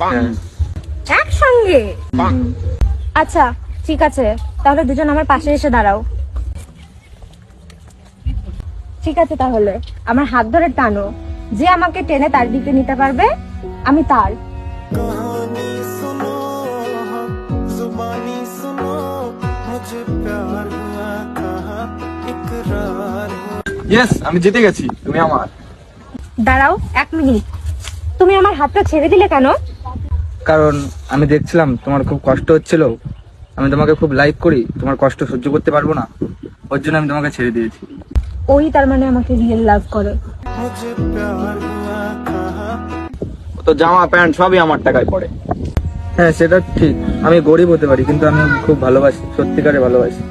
হ্যাঁ। একসঙ্গে? আচ্ছা ঠিক আছে। তাহলে দুজন আমার পাশে এসে দাঁড়াও। ঠিক আছে তাহলে। আমার হাত ধরে টানো। যে আমাকে টেনে তার দিকে নিতে পারবে আমি তার। আমি জিতে গেছি। তুমি আমার। দাঁড়াও এক মিনিট। তুমি আমার হাতটা ছেড়ে দিলে কেন? কারণ আমি দেখছিলাম তোমার খুব কষ্ট হচ্ছিল। আমি তোমাকে খুব লাইক করি তোমার কষ্ট সহ্য করতে পারব না। ওর জন্য আমি তোমাকে ছেড়ে দিয়েছি। ওই তার মানে আমাকে রিয়েল লাভ করে। তো জামা প্যান্ট সবই আমার টাকায় পড়ে। হ্যাঁ সেটা ঠিক। আমি গরিব হতে পারি কিন্তু আমি খুব ভালোবাসি সত্যিকারে ভালোবাসি।